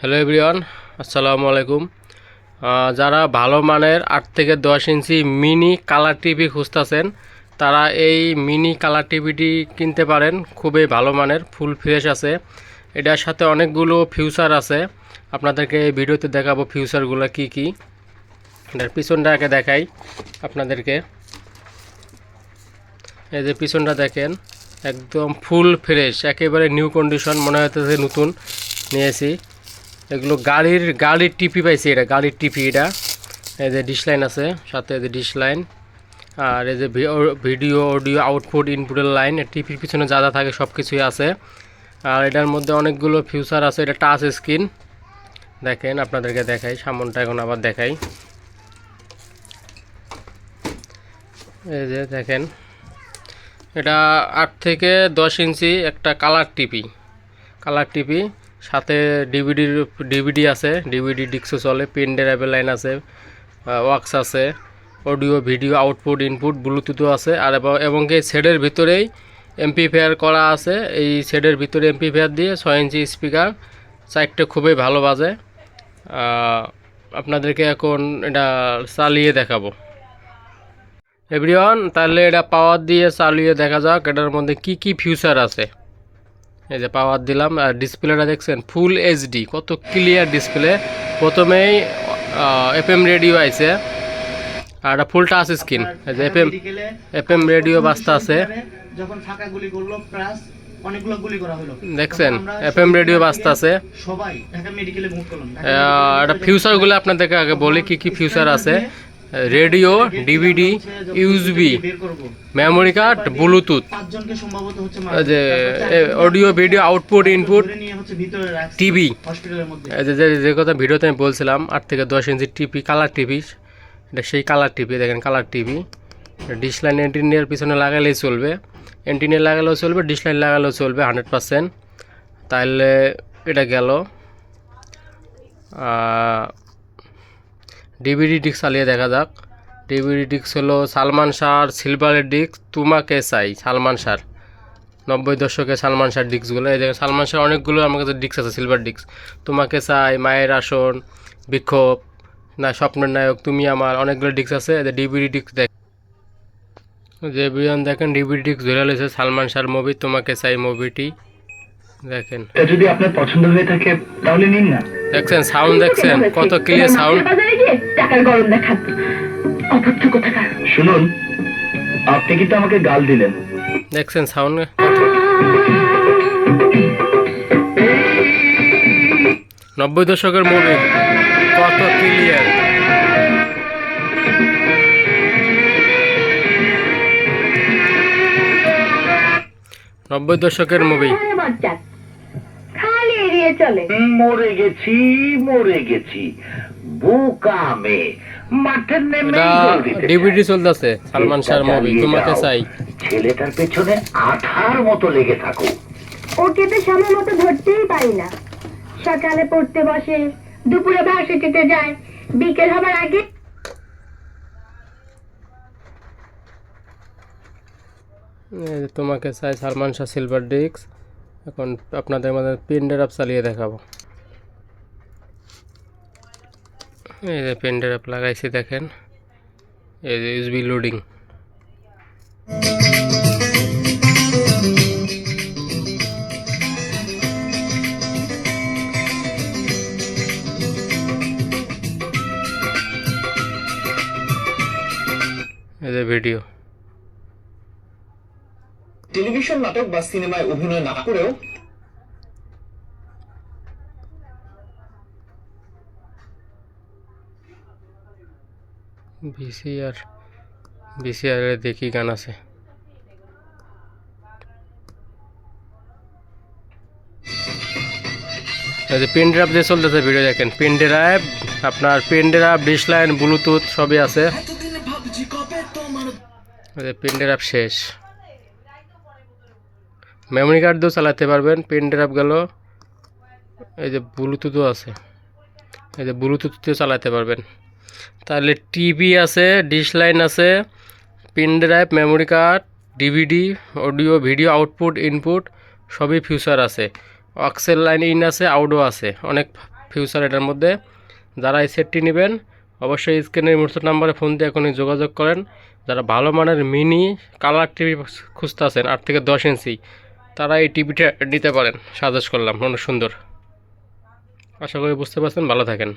Hello everyone, আসসালামু আলাইকুম। যারা ভালো মানের আট থেকে দশ ইঞ্চি মিনি কালার টিভি খুঁজতেছেন, তারা এই মিনি কালার টিভিটি কিনতে পারেন, খুবই ভালো মানের, ফুল ফ্রেশ আছে। এটার সাথে অনেকগুলো ফিউচার আছে। আপনাদেরকে এই ভিডিওতে দেখাবো ফিউচারগুলো কি কি। এটার পিছনটা আগে দেখাই আপনাদেরকে। এই যে পিছনটা দেখেন, একদম ফুল ফ্রেশ, একেবারে নিউ কন্ডিশন, মনে হইতেছে নতুন, নিয়েছি। এগুলো গাড়ির গাড়ির টিপি পাইছি এটা, গাড়ির টিপি এটা। এই যে ডিশ লাইন আছে, সাথে যে ডিশ লাইন আর এই যে ভিডিও অডিও আউটপুট ইনপুটের লাইন টিপির পিছনে যা যা থাকে সব কিছুই আছে। আর এটার মধ্যে অনেকগুলো ফিউচার আছে, এটা টাচ স্ক্রিন দেখেন, আপনাদেরকে দেখাই, সামনটা এখন আবার দেখাই। এই যে দেখেন, এটা আট থেকে দশ ইঞ্চি একটা কালার টিপি। কালার টিপি সাথে ডিভিডির ডিভিডি আছে ডিভিডি ডিস্কও চলে পেন ড্রাইভের লাইন আছে ওয়াক্স আছে অডিও ভিডিও আউটপুট ইনপুট ব্লুটুথও আছে, আর এবং- কি সেটের ভিতরেই এমপিফেয়ার করা আছে। এই সেটের ভিতরে এমপিফেয়ার দিয়ে ছয় ইঞ্চি স্পিকার সাইডটা খুবই ভালো বাজে। আপনাদেরকে এখন এটা চালিয়ে দেখাবো। এভরিওয়ান, তাহলে এটা পাওয়ার দিয়ে চালিয়ে দেখা যাক, এটার মধ্যে কি কি ফিউচার আছে। এই যে পাওয়ার দিলাম আর ডিসপ্লেটা দেখছেন ফুল এইচডি কত ক্লিয়ার ডিসপ্লে প্রথমেই এফ এম রেডিও আইছে আর এটা ফুল টাচ স্ক্রিন এই যে F M F M radio বাস্তা আছে। যখন ফাঁকা গুলি করল প্লাস অনেকগুলো গুলি করা হলো। দেখছেন আমরা এফএম রেডিও বাস্তা আছে। সবাই ঢাকা মেডিকেলে মুভ করলাম। এটা ফিউচারগুলো আপনাদেরকে আগে বলি কি কি ফিউচার আছে। Radio DVD USB memory card Bluetooth. যে audio video output input TV. এই যে যে- যে কথা ভিডিওতে আমি বলছিলাম আট থেকে দশ ইঞ্চি টিভি কালার টিভি এটা সেই কালার টিভি দেখেন কালার টিভি। ডিশ লাইন এন্টিনিয়ার পিছনে লাগালেই চলবে। এন্টিনিয়ার লাগালেও চলবে ডিশ লাইন লাগালেও চলবে হান্ড্রেড পারসেন্ট। তাহলে এটা গেল। ডিভিডি ডিস্ক চালিয়ে দেখা যাক। ডিভিডি ডিস্ক হলো সালমান শাহর সিলভারের ডিস্ক তোমাকে চাই সালমান শাহর। নব্বই দশকে সালমান শাহর ডিস্কগুলো এই দেখেন, সালমান শাহর অনেকগুলো আমার কাছে ডিস্ক আছে সিলভার ডিস্ক তোমাকে চাই মায়ের আসন, বিক্ষোভ, না, স্বপ্নের নায়ক, তুমি আমার, অনেকগুলো ডিস্ক আছে। এদের ডিভিডি ডিস্ক দেখ যে বিয়ান দেখেন ডিভিডি ডিস্ক ধরে রয়েছে সালমান শাহর মুভি তোমাকে চাই মুভিটি দেখেন। যদি আপনার পছন্দ হয়ে থাকে তাহলে নিন না। দেখছেন সাউন্ড দেখছেন কত ক্লিয়ার সাউন্ড টাকার গরম দেখান অভদ্র কোথাকার। শুনুন আপনি কিন্তু আমাকে গাল দিলেন। দেখছেন সাউন্ড নব্বই দশকের মুভি কত ক্লিয়ার নব্বই দশকের মুভি খালি এড়িয়ে চলে। মরে গেছি মরে গেছি। বোকা মেয়ে। মাঠে নেমে। ডিভিডি চলতেছে সালমান শাহর মুভি তোমাকে চাই। ছেলেটার পেছনে আঠার মতো লেগে থাকো। ওকে তো সময় মতো ধরতেই পারি না। সকালে পড়তে বসে দুপুরে ভার্সিটিতে যায়। বিকেল হবার আগে তোমাকে চাই সালমান শাহ সিলভার ডিস্ক এখন আপনাদের মধ্যে পেন ড্রাইভ চালিয়ে দেখাবো। এই যে পেন ড্রাইভ লাগাইছি দেখেন, এই যে ইউজবি লোডিং এই যে ভিডিও টেলিভিশন নাটক বা সিনেমায় অভিনয় না করেও ভিসিআর ভিসিআরে দেখি গান আছে। এই যে পেন ড্রাইভ যে চলতেছে ভিডিও দেখেন। পেন ড্রাইভ আপনার pen drive dish line Bluetooth সবই আছে। পেন ড্রাইভ শেষ। মেমোরি কার্ড দিয়েও চালাতে পারবেন পেন ড্রাইভ গেল, এই যে ব্লুটুথও আছে, এই যে ব্লুটুথ দিয়েও চালাতে পারবেন। তাহলে টিভি আছে ডিশ লাইন আছে pen drive memory card DVD audio video output input সবই ফিউচার আছে। অক্সেল লাইন ইন আছে আউটও আছে, অনেক ফিউচার এটার মধ্যে। যারা এই সেটটি নেবেন, অবশ্যই স্ক্রিনের মূর্ত নাম্বারে ফোন দিয়ে এখনই যোগাযোগ করেন। যারা ভালো মানের মিনি কালার টিভি খুঁজতেছেন আট থেকে দশ ইঞ্চি তারা এই টিভিটা নিতে পারেন। সাজেস্ট করলাম, অনেক সুন্দর। আশা করি বুঝতে পারছেন, ভালো থাকেন।